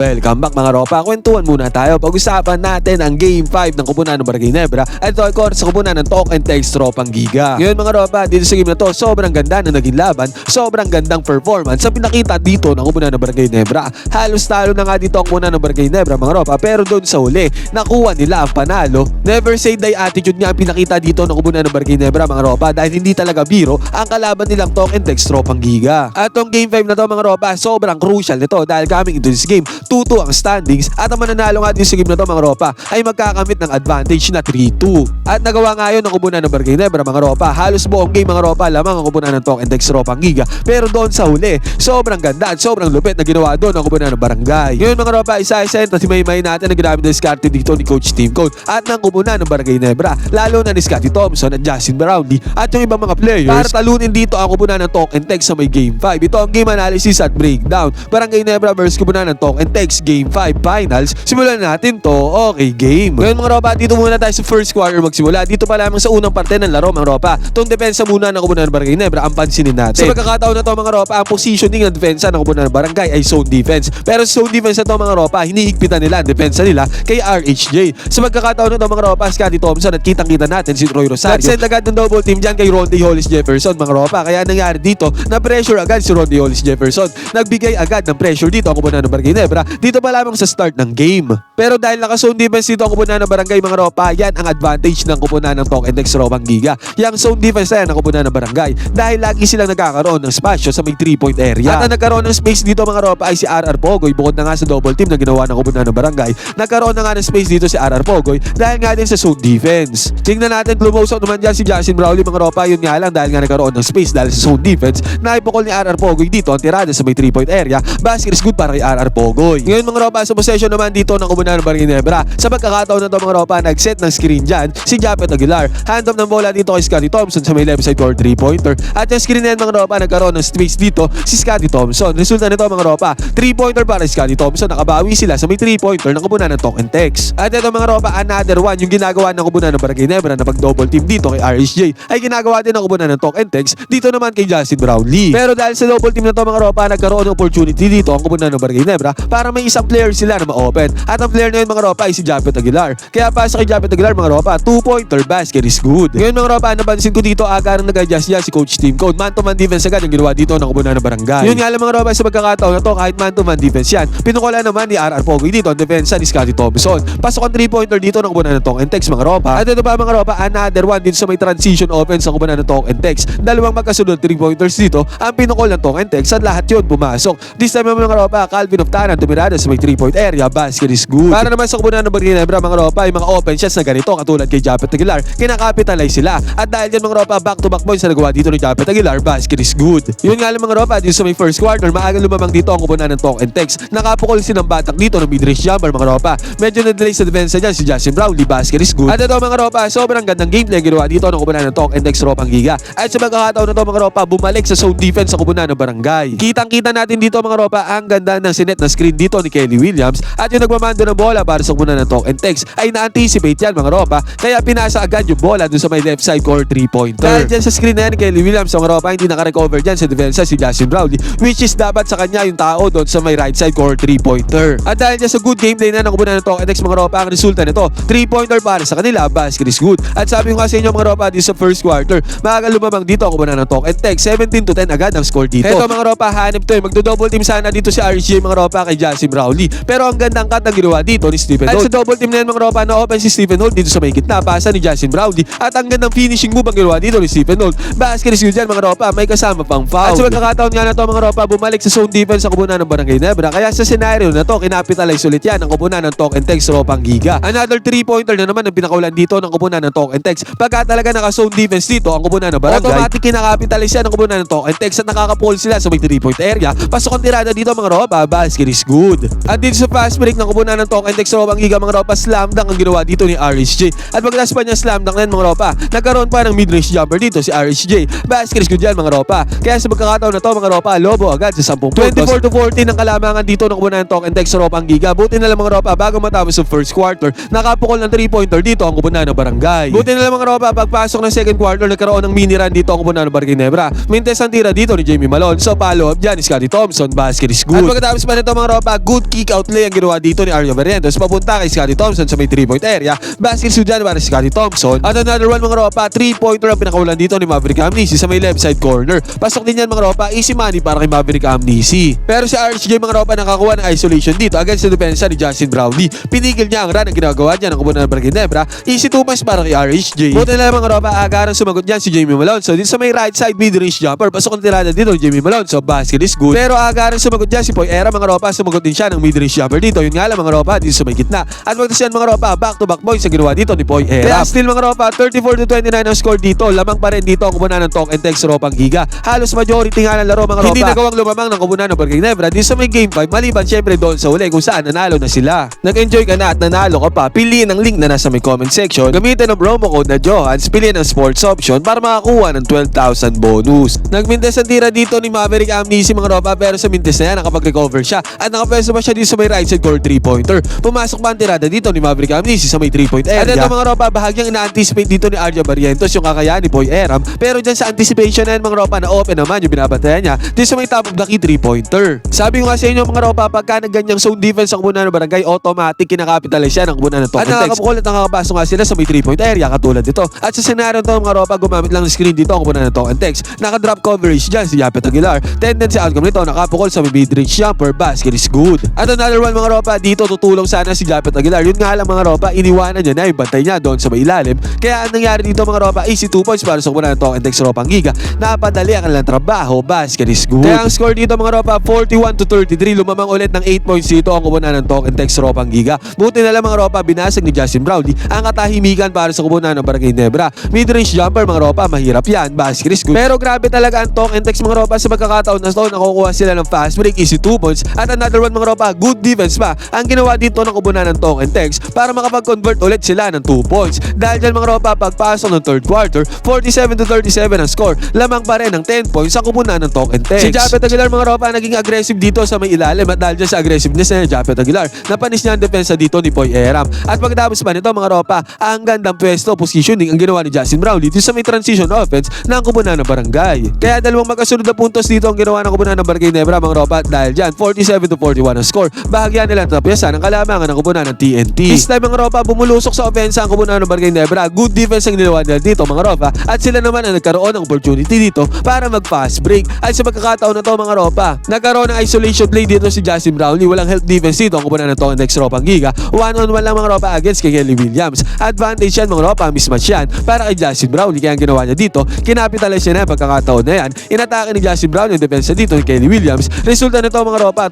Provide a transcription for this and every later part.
Welcome back mga ropa. Kwentuhan muna tayo. Pag-usapan natin ang Game 5 ng Kupunan ng Barangay Nebra at ito ay course sa Kupunan ng Talk and Text Tropang Giga. Ngayon mga ropa, dito sa game na to, sobrang ganda na naging laban, sobrang gandang performance sa pinakita dito ng Kupunan ng Barangay Nebra. Halos talo na nga dito ang Kupunan ng Barangay Nebra mga ropa, pero doon sa huli, nakuha nila ang panalo. Never say die attitude nga ang pinakita dito ng Kupunan ng Barangay Nebra mga ropa dahil hindi talaga biro ang kalaban nilang Talk and Text Tropang Giga. At tong Game 5 na to mga ropa, sobrang crucial nito dahil coming into this game, 2-2 ang standings at ang mananalo nga din sa game na to mga ropa ay magkakamit ng advantage na 3-2. At nagawa nga yun ng kubunan ng Barangay Nebra mga ropa. Halos buong game mga ropa lamang ang kubunan ng Tok and Dex Ropang Giga. Pero doon sa huli, sobrang ganda at sobrang lupit na ginawa doon ng kubunan ng Barangay. Ngayon mga ropa, isa-isa at may natin ang ginamit ng diskarte dito ni Coach Team Code at ng kubunan ng Barangay Nebra. Lalo na ni Scotty Thompson at Justin Brownlee at yung ibang mga players para talunin dito ang kubunan ng Tok and sa may game 5. Ito ang game analysis at breakdown. Barangay Nebra versus kubunan ng Tok and Tex Game 5 Finals. Simulan natin to. Okay, game. Ngayon mga ropa, dito muna tayo sa first quarter magsimula. Dito pa lamang sa unang parte ng laro mga ropa. Itong depensa muna ng kubunan ng Barangay Nebra ang pansinin natin. Sa pagkakataon na to mga ropa, ang positioning ng depensa ng kubunan ng Barangay ay zone defense. Pero sa zone defense na to mga ropa, hinihigpitan nila ang depensa nila kay RHJ. Sa pagkakataon na to mga ropa, Scotty Thompson at kitang-kita natin si Troy Rosario. Nag-send agad ng double team dyan kay Ronde Hollis Jefferson mga ropa. Kaya nangyari dito, na pressure agad si Ronde Hollis Jefferson. Nagbigay agad ng pressure dito ang kubunan ng Barangay Nebra. Dito pa lamang sa start ng game. Pero dahil naka-zone defense dito ang kupunan ng barangay mga ropa, yan ang advantage ng kupunan ng Tok Index Ropang Giga. Yang zone defense na yan ng kupunan ng barangay. Dahil lagi silang nagkakaroon ng spasyo sa may 3-point area. At ang nagkaroon ng space dito mga ropa ay si RR Pogoy. Bukod na nga sa double team na ginawa ng kupunan ng barangay, nagkaroon na nga ng space dito si RR Pogoy dahil nga din sa zone defense. Tingnan natin, out naman dyan si Justin Brownlee mga ropa. Yun nga lang dahil nga nagkaroon ng space dahil sa zone defense, naipukol ni RR Pogoy dito ang tirada sa may 3-point area. Basket is good para kay RR Pogoy. Ngayon mga ropa, sa possession naman dito ng kupunan ng Barangay Nebra. Sa pagkakataon na to mga ropa, nag-set ng screen dyan si Japet Aguilar. Hand off ng bola dito kay Scotty Thompson sa may left side court 3-pointer. At yung screen na yan mga ropa, nagkaroon ng space dito si Scotty Thompson. Resulta nito mga ropa, 3-pointer para kay Scotty Thompson. Nakabawi sila sa may 3-pointer ng kupunan ng Talk and Text. At ito mga ropa, another one, yung ginagawa ng kupunan ng Barangay Nebra na pag-double team dito kay RSJ ay ginagawa din ng kupunan ng Talk and Text dito naman kay Justin Brownlee. Pero dahil sa double team na to mga ropa, nagkaroon ng opportunity dito ang kupunan ng Barangay Nebra para may isang player sila na ma-open. At ang player na yun mga ropa ay si Japet Aguilar. Kaya pasa kay Japet Aguilar mga ropa, 2-pointer basket is good. Ngayon mga ropa, napansin ko dito aga nang nag-adjust yan si Coach Team Code. Man to man defense agad ang ginawa dito ng kupunan ng barangay. Yun nga lang mga ropa sa pagkakataon na to kahit man to man defense yan. Pinukulan naman ni RR Pogoy dito ang defense ni Scotty Thompson. Pasok ang 3-pointer dito ng kupunan ng Talk and Text mga ropa. At ito pa mga ropa, another one din sa may transition offense ng kupunan ng Talk and Text. Dalawang magkasunod 3-pointers dito ang pinukol ng Talk and Text at lahat yun pumasok. This time mga ropa, Calvin of Tanan tumirada sa may 3-point area, basket is good. Para naman sa kupunan ng Barangay mga ropa, yung mga open shots na ganito katulad kay Japet Aguilar, kinakapitalize sila. At dahil dyan mga ropa, back-to-back points na nagawa dito ni Japet Aguilar, basket is good. Yun nga lang mga ropa, dito sa may first quarter, maaga lumamang dito ang kupunan ng Talk and Text. Nakapukol si ng batak dito ng mid-range jumper mga ropa. Medyo na-delay sa defense dyan si Justin Brownlee, basket is good. At ito mga ropa, sobrang gandang gameplay ginawa dito ng kupunan ng Talk and Text Ropang Giga. At sa pagkakataon na to mga ropa, bumalik sa zone defense sa kupunan ng barangay. Kitang-kita natin dito mga ropa, ang ganda ng sinet na screen dito ni Kelly Williams at yung nagmamando ng bola para sa kupunan ng Talk and Text ay na-anticipate yan mga ropa kaya pinasa agad yung bola dun sa may left side court 3-pointer. Dahil dyan sa screen na yan ni Kelly Williams mga ropa hindi nakarecover dyan sa defensa si Justin Brownlee which is dapat sa kanya yung tao doon sa may right side court 3-pointer. At dahil dyan sa good gameplay na ng kupunan ng Talk and Text mga ropa ang resulta nito 3-pointer para sa kanila basket is good. At sabi ko nga sa inyo mga ropa dito sa first quarter maaga lumamang dito ang kupunan ng Talk and Text 17 to 10 agad ang score dito. Ito mga ropa hanip to eh magdo-double team sana dito si RJ mga ropa kay Justin Brownlee pero ang gandang cut ang ginawa dito ni Stephen Holt. At sa double team na yan mga ropa na open si Stephen Holt dito sa may gitna pasa ni Justin Brownlee at ang gandang finishing move ang ginawa dito ni Stephen Holt. Basket is good dyan mga ropa may kasama pang foul. At sa pagkakataon nga na to mga ropa bumalik sa zone defense sa kupunan ng Barangay Nebra kaya sa scenario na to kinapitalize ulit yan ang kupunan ng Talk and Text Ropang Giga. Another 3-pointer na naman ang pinakaulan dito ng kupunan ng Talk and Text. Pagka talaga naka-zone defense dito ang kupunan ng Barangay, automatic kinakapitalize yan ang kupunan ng Talk and Text at nakaka-pull sila sa may 3-point area. Pasok ang tirada dito mga ropa, basket is good. At dito sa fast break ng kupunan ng Talk and Text Ropang Giga mga ropa, slam dunk ang ginawa dito ni RSJ. At pagkatapos pa niya slam dunk na mga ropa, nagkaroon pa ng mid-range jumper dito si RSJ. Basket is good mga ropa. Kaya sa pagkakataon na to mga ropa, lobo agad sa 10 puntos. 24 to 14 ang kalamangan dito ng kupunan ng Talk and Text Ropang Giga. Buti na lang mga ropa, bago matapos yung first quarter, nakapukol ng 3-pointer dito ang kupunan ng barangay. Buti na lang mga ropa, pagpasok ng second quarter, nagkaroon ng mini run dito ang kupunan ng Barangay Nebra. Mintes ang tira dito ni Jamie Malone. So follow up dyan ni Scotty Thompson, basket is good. At pagkatapos pa nito mga ropa, ropa, good kick out play ang ginawa dito ni Arya Barrientos papunta kay Scotty Thompson sa may 3-point area. Basket shoot dyan para si Scotty Thompson. At another one mga ropa, 3-pointer ang pinakawalan dito ni Maverick Amnesty sa may left side corner. Pasok din yan mga ropa, easy money para kay Maverick Amnesty. Pero si RHJ mga ropa nakakuha ng isolation dito against the depensa ni Justin Brownlee. Pinigil niya ang run ang ginagawa niya ng kubunan ng Barquinebra. Easy 2 points para kay RHJ. Buti na lang mga ropa, agarang sumagot niyan si Jamie Malone. So dito sa may right side mid-range jumper, pasok ang tirada dito ni Jamie Malone. So basket is good. Pero agarang sumagot niyan si Poy mga ropa, sumagot din siya ng mid-range jumper dito. Yun nga lang mga ropa, dito sa may gitna. At magtas yan mga ropa, back-to-back points ang ginawa dito ni Poy Era. Kaya still mga ropa, 34 to 29 ang score dito. Lamang pa rin dito ang kubunan ng Talk and Text Ropang Giga. Halos majority nga ng laro mga ropa. Hindi nagawang lumamang ng kubunan ng Barquinebra dito sa may game 5 maliban syempre doon sa uli kung saan nanalo na sila. Nag-enjoy ka na at nanalo ka pa, piliin ang link na nasa may comment section. Gamitin ang promo code na Johans, piliin ang sports option para makakuha ng 12,000 bonus. Nagmintes ang tira dito ni Maverick Amnesty mga ropa pero sa mintes na yan nakapag-recover siya at nakapwesto pa siya dito sa may right side court 3-pointer. Pumasok pa ang tirada dito ni Maverick Amnesty sa may 3-point area. At ito mga ropa, bahagyang ina-anticipate dito ni Arja Barrientos yung kakayahan ni Boy Eram pero dyan sa anticipation na yan mga ropa na open naman yung binabantayan niya dito sa may top of the key 3-pointer. Sabi ko nga sa inyo mga ropa, pagka nagganyang zone defense ang kubunan ng barangay, automatic kinakapitalize siya ng kubunan ng At At nakakabukulat at nakakapasok nga sila sa may 3-point area katulad dito. At sa senaryo to mga ropa, gumamit lang ng screen dito ang kubunan ng talk and text. Naka-drop coverage dyan si Yapet Aguilar. Tendency outcome nito, nakapukol sa may mid-range jumper, basket is good. At another one mga ropa, dito tutulong sana si Yapet Aguilar. Yun nga lang mga ropa, iniwanan niya na yung bantay niya doon sa may ilalim. Kaya ang nangyari dito mga ropa, easy 2 points para sa kubunan ng talk and text ropang giga. Napadali ang kanilang trabaho, basket is good. Kaya ang score dito mga ropa, 41 to 33, lumamang ulit ng 8 points dito ang kubunan ng talk and text ropang giga. Buti na lang mga ropa, binasag ni Justin Brownlee ang katahimikan para sa kubunan ng Barangay Nebra. Mid-range jumper mga ropa, mahirap yan, basket is good. Pero grabe talaga ang talk and text mga ropa sa magkakataon na to, nakukuha sila ng fast break, easy 2 points. At another one mga ropa, good defense pa ang ginawa dito ng kubunan ng talk and text para makapag-convert ulit sila ng 2 points. Dahil dyan mga ropa, pagpasok ng third quarter, 47 to 37 ang score. Lamang pa rin ng 10 points sa kubunan ng talk and text. Si Japet Aguilar mga ropa naging aggressive dito sa may ilalim at dahil dyan sa aggressiveness ni Japet Aguilar, napanis niya ang depensa dito ni Poy Eram. At pagkatapos pa nito mga ropa, ang gandang pwesto positioning ang ginawa ni Justin Brownlee dito sa may transition offense ng kubunan ng barangay. Kaya dalawang magkasunod na puntos dito ang ginawa ng kubunan ng barangay Nebra mga ropa dahil dyan 47 to 41 ang score. Bahagyan nila ang tapiasan ang kalamangan ng kubunan ng TNT. This time mga ropa bumulusok sa offense ang kubunan ng barangay Nebra. Good defense ang ginawa nila dito mga ropa at sila naman ang nagkaroon ng opportunity dito para mag fast break. At sa pagkakataon na to mga ropa, nagkaroon ng isolation play dito si Justin Brownlee. Walang help defense dito ang kubunan ng to next ropa ang giga. One on one lang mga ropa against kay Kelly Williams. Advantage yan mga ropa, mismatch yan para kay Justin Brownlee. Kaya ang ginawa niya dito, kinapitalize niya na pagkakataon na yan. Inatake ni Justin Brownlee yung depensa dito ni Kelly Williams. Resulta nito mga ropa,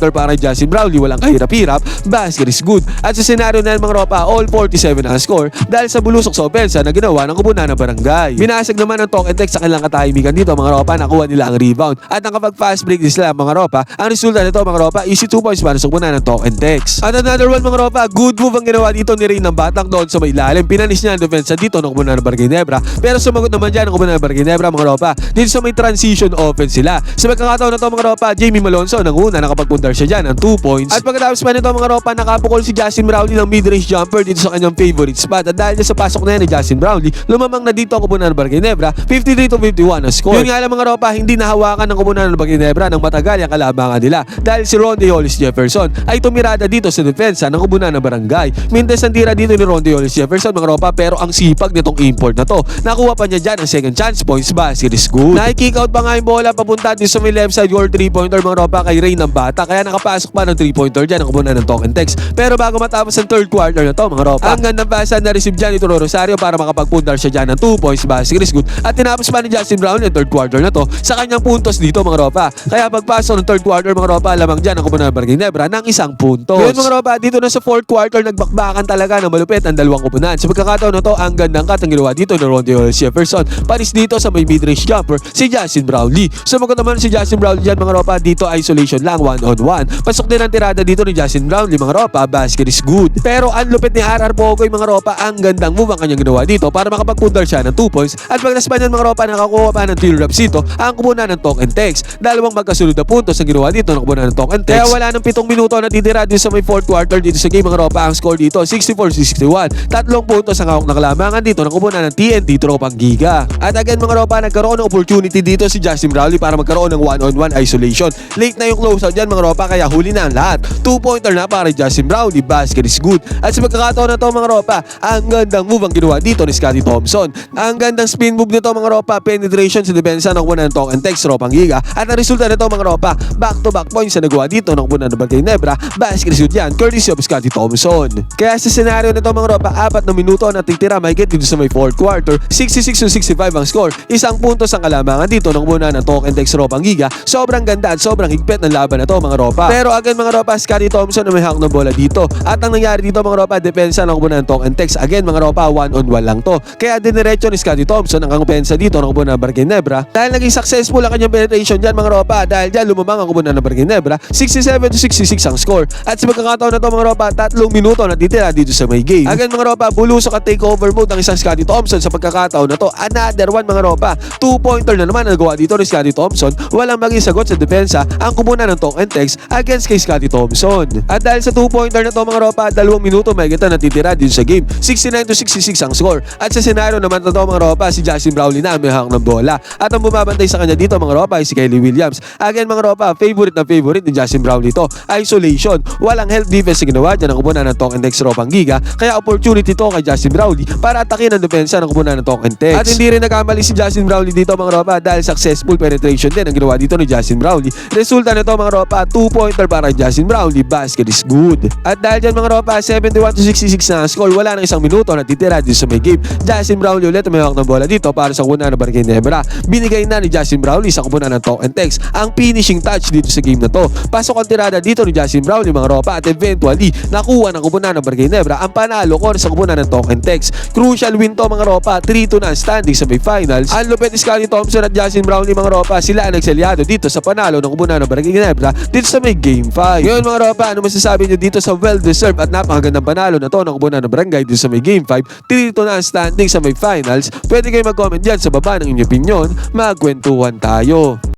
2-pointer para Justin Brownlee. Walang kahirap-hirap, basket is good. At sa senaryo na yan mga ropa, all 47 ang score dahil sa bulusok sa opensa na ginawa ng kubunan ng barangay. Binasag naman ng talk and text sa kanilang katahimikan dito mga ropa, nakuha nila ang rebound. At nakapag fast break din sila mga ropa, ang resulta nito mga ropa, easy 2 points para sa kubunan ng talk and text. At another one mga ropa, good move ang ginawa dito ni Ray ng Batang doon sa may ilalim. Pinanis niya ang depensa dito ng kubunan ng Barangay Nebra. Pero sumagot naman dyan ang kubunan ng Barangay Nebra mga ropa. Dito sa may transition offense sila. Sa magkakataon na to mga ropa, Jamie Malonzo nang una nakapagpundar siya dyan ng 2 points. At pagkatapos pa nito mga ropa, nakapukol si Justin Brownlee ng mid-range jumper dito sa kanyang favorite spot. At dahil sa pasok na yan ni Justin Brownlee, lumamang na dito ang kubunan ng Barangay Nebra. 53 to 51 ang score. Yun nga lang mga ropa, hindi nahawakan ng kubunan ng Barangay Nebra ng matagal yung kalabangan nila. Dahil si Ronde Hollis Jefferson ay tumirada dito sa depensa ng kubunan ng barangay. Mintes ang tira dito ni Ronde Hollis Jefferson mga ropa pero ang sipag nitong import na to. Nakuha pa niya dyan ang second chance points basket is good. Nai-kick out pa nga yung bola papunta dito sa may left side goal 3-pointer mga ropa kay Ray ng bata kaya nakapasok pa ng 3-pointer dyan ang kubunan ng talk and text. Pero bago matapos ang third quarter na to mga ropa, ang gandang pasa na receive dyan ito Rosario para makapagpundar siya dyan ng 2 points basket is good. At tinapos pa ni Justin Brown yung third quarter na to sa kanyang puntos dito mga ropa. Kaya pagpasok ng third quarter mga ropa, lamang dyan ang kubunan ng Barangay Nebra ng isang puntos. Ngayon mga ropa, dito na sa fourth quarter nagbakbakan talaga ng malupit ang dalawang kupunan. Sa pagkakataon na to, ang gandang cut ang ginawa dito ni Ronde Hollis Jefferson. Paris dito sa may mid-range jumper si Justin Brownlee. Sumagot naman si Justin Brownlee dyan mga ropa, dito isolation lang one on one. Pasok din ang tirada dito ni Justin Brownlee mga ropa, basket is good. Pero ang lupit ni RR Pogoy mga ropa, ang gandang move ang kanyang ginawa dito para makapagpundar siya ng 2 points at paglaspan yan mga ropa nakakuha pa ng teal reps dito ang kumunan ng talk and text. Dalawang magkasunod na puntos ang ginawa dito ng kumunan ng talk and text. Kaya wala nang pitong minuto na titira dito sa may fourth quarter dito sa game mga ropa ang score dito 64-61. Tatlong puntos ang hawak ng kalamangan dito ng kumunan ng TNT Tropang Giga. At again mga ropa nagkaroon ng opportunity dito si Justin Brownlee para magkaroon ng one-on-one isolation. Late na yung closeout dyan mga ropa ropa kaya huli na ang lahat. 2-pointer na para Justin Brownlee, basket is good. At sa pagkakataon na to mga ropa, ang gandang move ang ginawa dito ni Scottie Thompson. Ang gandang spin move nito mga ropa, penetration sa depensa ng ng Talk and Text Ropang Giga. At ang resulta nito mga ropa, back-to-back points na nagawa dito ng kupunan ng Barkay Nebra, basket is good yan, courtesy of Scottie Thompson. Kaya sa senaryo nito mga ropa, apat na minuto na titira mahigit dito sa may fourth quarter, 66 to 65 ang score. Isang puntos ang kalamangan dito ng kupunan ng Talk and Text Ropang Giga. Sobrang ganda at sobrang higpit ng laban na to mga ropa. Pero again mga ropa, Scottie Thompson na may hawak ng bola dito. At ang nangyari dito mga ropa, depensa ng kupunan ng Talk and Text. Again mga ropa, one on one lang to. Kaya diniretso ni Scottie Thompson ang kumpensa dito ng kupunan ng Barkay Nebra. Dahil naging successful ang kanyang penetration dyan mga ropa. Dahil dyan lumamang ang kupunan ng Barkay Nebra. 67 to 66 ang score. At sa pagkakataon na to mga ropa, tatlong minuto na titira dito sa may game. Again mga ropa, bulusok at takeover mode ng isang Scottie Thompson sa pagkakataon na to. Another one mga ropa. Two-pointer na naman ang nagawa dito ni Scottie Thompson. Walang maging sagot sa depensa ang kumunan ng talk and text against kay Scottie Thompson. At dahil sa two-pointer na to mga ropa, dalawang minuto may kita natitira dito sa game. 69 to 66 ang score. At sa senaryo naman na to mga ropa, si Justin Brownlee na may hawak ng bola. At ang bumabantay sa kanya dito mga ropa ay si Kylie Williams. Again mga ropa, favorite na favorite ni Justin Brownlee to. Isolation. Walang help defense na ginawa dyan ang kumunan ng talk and text ropang giga. Kaya opportunity to kay Justin Brownlee para atakin ang depensa ng kumunan ng talk and text. At hindi rin nagkamali si Justin Brownlee dito mga ropa dahil successful penetration din ang ginawa dito ni Justin Brownlee. Resulta nito mga ropa, 2-pointer para Justin Brownlee, basket is good. At dahil dyan mga ropa, 71 to 66 na score, wala nang isang minuto na titira dito sa may game. Justin Brownlee ulit may hawak ng bola dito para sa kupunan ng Barangay Nebra. Binigay na ni Justin Brownlee sa kupunan ng talk and text ang finishing touch dito sa game na to. Pasok ang tirada dito ni Justin Brownlee mga ropa at eventually nakuha ng kupunan ng Barangay Nebra ang panalo ko sa kupunan ng talk and text. Crucial win to mga ropa, 3-2 na standing sa may finals. Ang ni Scottie Thompson at Justin Brownlee mga ropa, sila ang nagselyado dito sa panalo ng kupunan ng Barangay Nebra dito sa may game 5. Ngayon mga ropa, ano masasabi nyo dito sa well-deserved at napakagandang panalo na to ng kupunan ng Barangay dito sa may game 5? 3-2 na ang standing sa may finals. Pwede kayo mag-comment dyan sa baba ng inyong opinion. Magkwentuhan tayo.